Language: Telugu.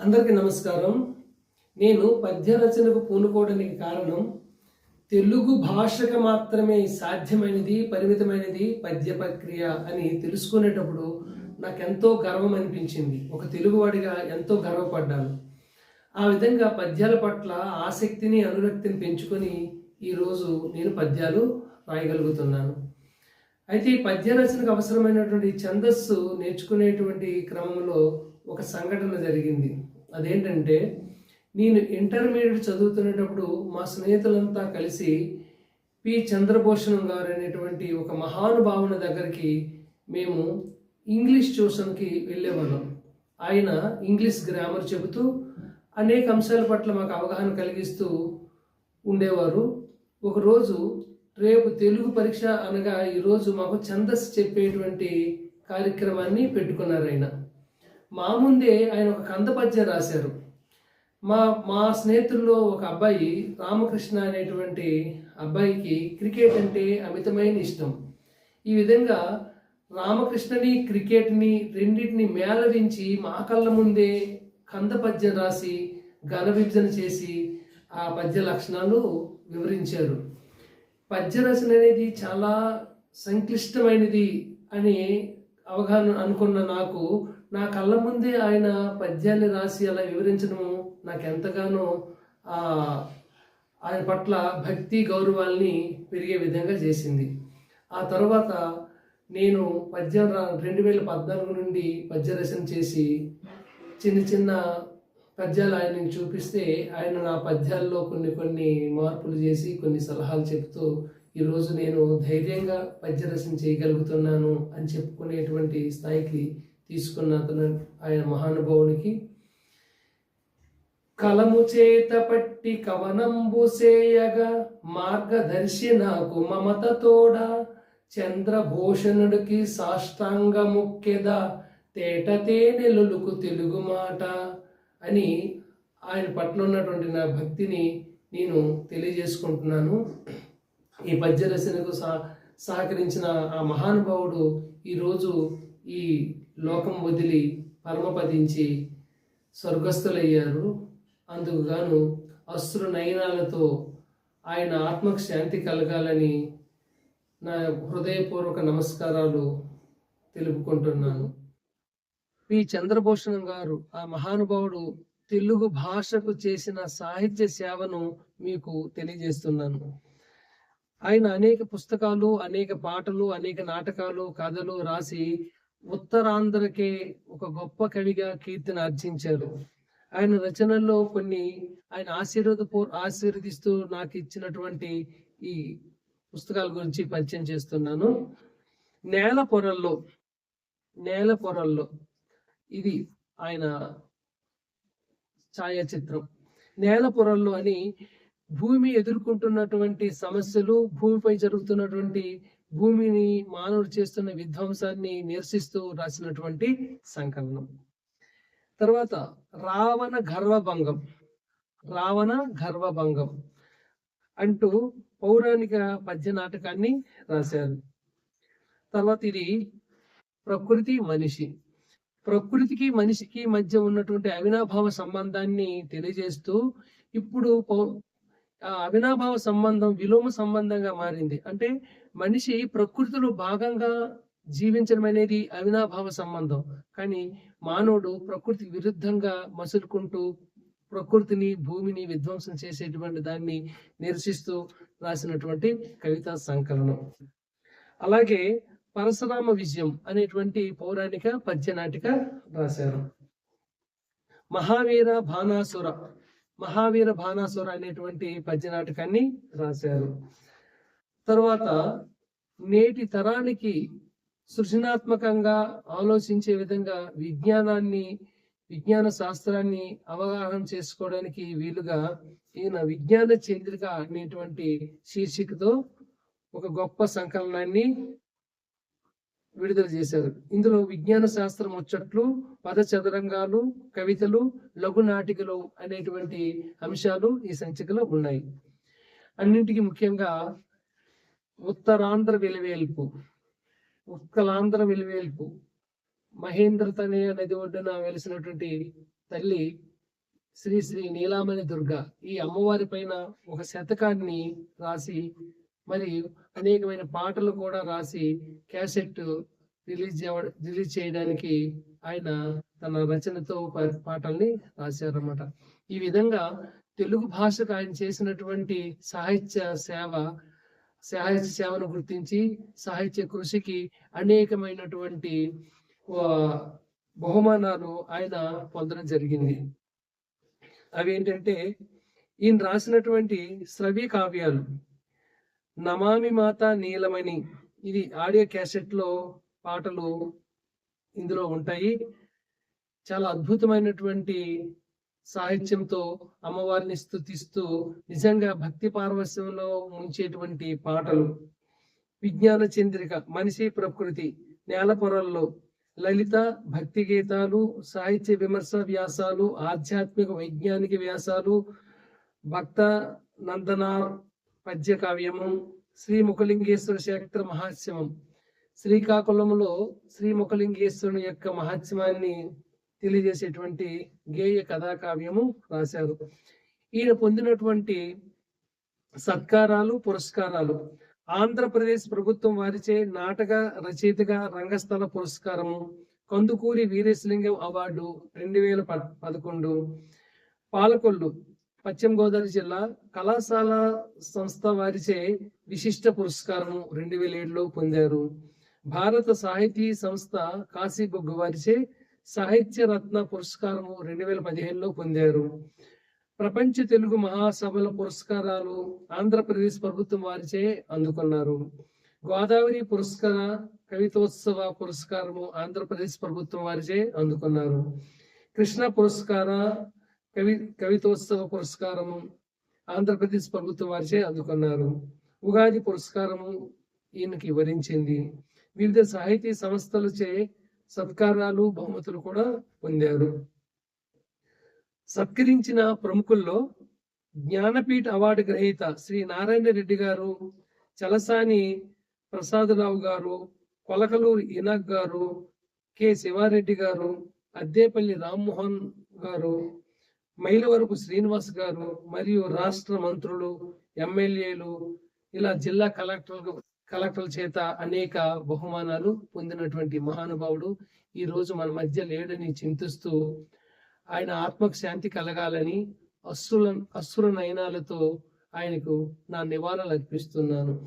అందరికీ నమస్కారం. నేను పద్య రచనకు పూనుకోవడానికి కారణం తెలుగు భాషకు మాత్రమే సాధ్యమైనది పరిమితమైనది పద్య ప్రక్రియ అని తెలుసుకునేటప్పుడు నాకెంతో గర్వం అనిపించింది. ఒక తెలుగువాడిగా ఎంతో గర్వపడ్డాను. ఆ విధంగా పద్యాల పట్ల ఆసక్తిని అనురక్తిని పెంచుకొని ఈరోజు నేను పద్యాలు రాయగలుగుతున్నాను. అయితే ఈ పద్య రచనకు అవసరమైనటువంటి ఛందస్సు నేర్చుకునేటువంటి క్రమంలో ఒక సంఘటన జరిగింది. అదేంటంటే నేను ఇంటర్మీడియట్ చదువుతున్నప్పుడు మా స్నేహితులంతా కలిసి పి. చంద్రభూషణం గారు అనేటువంటి ఒక మహానుభావుని దగ్గరికి మేము ఇంగ్లీష్ ట్యూషన్కి వెళ్ళేవాళ్ళం. ఆయన ఇంగ్లీష్ గ్రామర్ చెబుతూ అనేక అంశాల పట్ల మాకు అవగాహన కలిగిస్తూ ఉండేవారు. ఒకరోజు రేపు తెలుగు పరీక్ష అనగా ఈరోజు మాకు ఛందస్సు చెప్పేటువంటి కార్యక్రమాన్ని పెట్టుకున్నారు ఆయన మా ముందే ఆయన ఒక కంద పద్యం రాశారు. మా మా స్నేహితుల్లో ఒక అబ్బాయి రామకృష్ణ అనేటువంటి అబ్బాయికి క్రికెట్ అంటే అమితమైన ఇష్టం. ఈ విధంగా రామకృష్ణని క్రికెట్ని రెండింటిని మేళవించి మా కళ్ళ ముందే కంద పద్యం రాసి ఘన విభజన చేసి ఆ పద్య లక్షణాలు వివరించారు. పద్య రచన అనేది చాలా సంక్లిష్టమైనది అని అవగాహన అనుకున్న నాకు నా కళ్ళ ముందే ఆయన పద్యాన్ని రాసి అలా వివరించడము నాకు ఎంతగానో ఆయన పట్ల భక్తి గౌరవాల్ని పెరిగే విధంగా చేసింది. ఆ తర్వాత నేను పద్యం రా రెండు వేల పద్నాలుగు నుండి పద్య రచన చేసి చిన్న చిన్న పద్యాలు ఆయనని చూపిస్తే ఆయన నా పద్యాల్లో కొన్ని కొన్ని మార్పులు చేసి కొన్ని సలహాలు చెప్తూ ఈరోజు నేను ధైర్యంగా పద్య రచన చేయగలుగుతున్నాను అని చెప్పుకునేటువంటి స్థాయికి తీసుకున్న అతను ఆయన మహానుభావునికి కలము చేత పట్టి కవనంబు సేయగా మార్గదర్శి నాకు మమత తోడ చంద్రభూషణుడికి సాష్టాంగ ముఖ్యద తేట తెలుగు మాట అని ఆయన పట్ల ఉన్నటువంటి నా భక్తిని నేను తెలియజేసుకుంటున్నాను. ఈ పద్య రచనకు సహ సహకరించిన ఆ మహానుభావుడు ఈరోజు ఈ లోకం వదిలి పరమపదించి స్వర్గస్థులయ్యారు. అందుకుగాను అశ్రు నయనాలతో ఆయన ఆత్మకు శాంతి కలగాలని నా హృదయపూర్వక నమస్కారాలు తెలుపుకుంటున్నాను. పి. చంద్రభూషణం గారు ఆ మహానుభావుడు తెలుగు భాషకు చేసిన సాహిత్య సేవను మీకు తెలియజేస్తున్నాను. ఆయన అనేక పుస్తకాలు అనేక పాటలు అనేక నాటకాలు కథలు రాసి ఉత్తరాంధ్రకే ఒక గొప్ప కవిగా కీర్తిని ఆర్జించారు. ఆయన రచనల్లో కొన్ని ఆయన ఆశీర్వద ఆశీర్వదిస్తూ నాకు ఇచ్చినటువంటి ఈ పుస్తకాల గురించి పరిచయం చేస్తున్నాను. నేల పొరల్లో నేల పొరల్లో ఇది ఆయన ఛాయాచిత్రం. నేల పొరల్లో అని భూమి ఎదుర్కొంటున్నటువంటి సమస్యలు భూమిపై జరుగుతున్నటువంటి భూమిని మానవుడు చేస్తున్న విధ్వంసాన్ని నిరసిస్తూ రాసినటువంటి సంకలనం. తర్వాత రావణ గర్వభంగం. రావణ గర్వభంగం అంటూ పౌరాణిక పద్య నాటకాన్ని రాశారు. తర్వాత ఇది ప్రకృతి మనిషి. ప్రకృతికి మనిషికి మధ్య ఉన్నటువంటి అవినాభావ సంబంధాన్ని తెలియజేస్తూ ఇప్పుడు అవినాభావ సంబంధం విలోమ సంబంధంగా మారింది. అంటే మనిషి ప్రకృతిలో భాగంగా జీవించడం అనేది అవినాభావ సంబంధం. కానీ మానవుడు ప్రకృతి విరుద్ధంగా మసులుకుంటూ ప్రకృతిని భూమిని విధ్వంసం చేసేటువంటి దాన్ని నిరసిస్తూ రాసినటువంటి కవితా సంకలనం. అలాగే పరశురామ విజయం అనేటువంటి పౌరాణిక పద్యనాటిక రాశారు. మహావీర భానాసుర మహావీర భానాసుర అనేటువంటి పద్యనాటకాన్ని రాశారు. తర్వాత నేటి తరానికి సృజనాత్మకంగా ఆలోచించే విధంగా విజ్ఞానాన్ని విజ్ఞాన శాస్త్రాన్ని అవగాహన చేసుకోవడానికి వీలుగా ఈయన విజ్ఞాన చంద్రిక అనేటువంటి శీర్షికతో ఒక గొప్ప సంకలనాన్ని విడుదల చేశారు. ఇందులో విజ్ఞాన శాస్త్రం ముచ్చట్లు పద చదరంగాలు కవితలు లఘు నాటికలు అనేటువంటి అంశాలు ఈ సంచికలో ఉన్నాయి. అన్నింటికి ముఖ్యంగా ఉత్తరాంధ్ర వెలివేల్పు ఉత్కలాంధ్ర వెలివేల్పు. మహేంద్ర తనయ నది ఒడ్డున వెలిసినటువంటి తల్లి శ్రీ శ్రీ నీలామణి దుర్గ ఈ అమ్మవారి పైన ఒక శతకాన్ని రాసి మరి అనేకమైన పాటలు కూడా రాసి క్యాసెట్ రిలీజ్ రిలీజ్ చేయడానికి ఆయన తన రచనతో పాటల్ని రాశారన్నమాట. ఈ విధంగా తెలుగు భాషకు ఆయన చేసినటువంటి సాహిత్య సేవ సాహిత్య సేవను గుర్తించి సాహిత్య కృషికి అనేకమైనటువంటి బహుమానాలు ఆయన పొందడం జరిగింది. అవి ఏంటంటే ఈయన రాసినటువంటి శ్రవ్య కావ్యాలు నమామి మాత నీలమణి ఇది ఆడియో క్యాసెట్లో పాటలు ఇందులో ఉంటాయి. చాలా అద్భుతమైనటువంటి సాహిత్యంతో అమ్మవారిని స్థుతిస్తూ నిజంగా భక్తి పార్వశ్యంలో ముంచేటువంటి పాటలు. విజ్ఞాన చంద్రిక మనిషి ప్రకృతి నేల పొరల్లో లలిత భక్తి గీతాలు సాహిత్య విమర్శ వ్యాసాలు ఆధ్యాత్మిక వైజ్ఞానిక వ్యాసాలు భక్త నందనార్ పద్య కావ్యము శ్రీ ముఖలింగేశ్వర క్షేత్ర మహాత్సవం శ్రీకాకుళంలో శ్రీ ముఖలింగేశ్వరుని యొక్క మహాత్సవాన్ని తెలియజేసేటువంటి గేయ కథాకావ్యము రాశారు. ఈయన పొందినటువంటి సత్కారాలు పురస్కారాలు. ఆంధ్రప్రదేశ్ ప్రభుత్వం వారిచే నాటక రచయితగా రంగస్థల పురస్కారము కందుకూరి వీరేశలింగం అవార్డు రెండు వేల ప- పదకొండు. పాలకొల్లు పశ్చిమ గోదావరి జిల్లా కళాశాల సంస్థ వారిచే విశిష్ట పురస్కారము రెండు వేల ఏడులో పొందారు. భారత సాహితీ సంస్థ కాశీబొగ్గు వారిచే సాహిత్య రత్న పురస్కారము రెండు వేల పదిహేనులో పొందారు. ప్రపంచ తెలుగు మహాసభల పురస్కారాలు ఆంధ్రప్రదేశ్ ప్రభుత్వం వారిచే అందుకున్నారు. గోదావరి పురస్కార కవితోత్సవ పురస్కారము ఆంధ్రప్రదేశ్ ప్రభుత్వం వారిచే అందుకున్నారు. కృష్ణ పురస్కార కవి కవితోత్సవ పురస్కారము ఆంధ్రప్రదేశ్ ప్రభుత్వం వారిచే అందుకున్నారు. ఉగాది పురస్కారము ఈయనకి వరించింది వివిధ సాహితీ సంస్థలచే సత్కారాలు బహుమతులు కూడా పొందారు. సత్కరించిన ప్రముఖుల్లో జ్ఞానపీఠ అవార్డు గ్రహీత శ్రీ నారాయణ రెడ్డి గారు చలసాని ప్రసాదరావు గారు కొలకలూరు ఇనాక్ గారు కె శివారెడ్డి గారు అద్దేపల్లి రామ్మోహన్ గారు మైలవరపు శ్రీనివాస్ గారు మరియు రాష్ట్ర మంత్రులు ఎమ్మెల్యేలు ఇలా జిల్లా కలెక్టర్లు కలెక్టర్ల చేత అనేక బహుమానాలు పొందినటువంటి మహానుభావుడు. ఈ రోజు మన మధ్య లేడని చింతిస్తూ ఆయన ఆత్మకు శాంతి కలగాలని అశ్రుల అశ్రుల నయనాలతో ఆయనకు నా నివాళులు అర్పిస్తున్నాను.